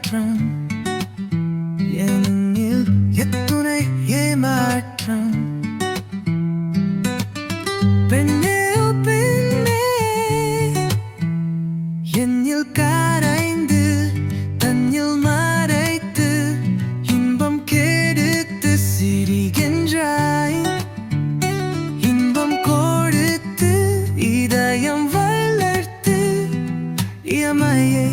மாற்றம். என்னில் எத்துணை ஏமாற்றம் பெண்ணே பெண்ணே என்னில் கரைந்து தன்னில் மறைத்து இன்பம் கெடுத்து சிரிகின்றாய். இன்பம் கொடுத்து இதயம் வளர்த்து இயமையை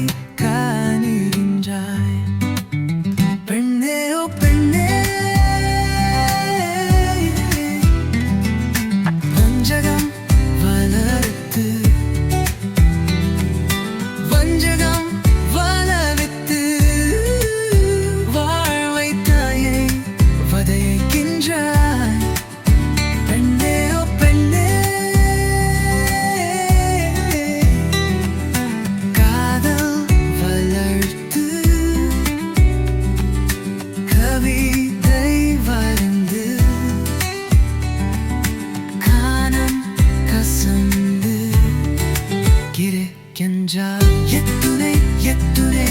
கிரக்கின்றார் எத்துணை எத்துணை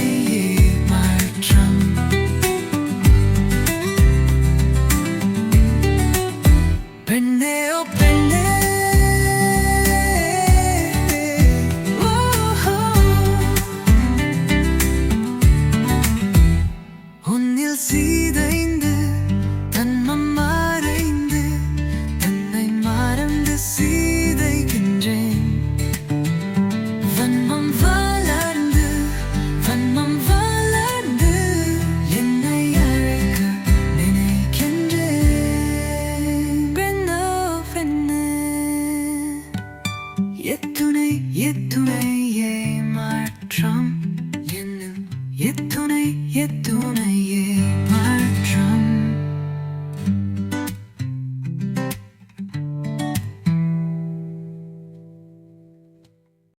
மாற்றம் பெண்ணே ஓ பெண்ணே ஓ, ஓ. உன்னில் சீதைந்து தன்மம் மறைந்து தன்னை மறந்து எத்துணை எத்துணை ஏமாற்றம் என்னில் எத்துணை எத்துணை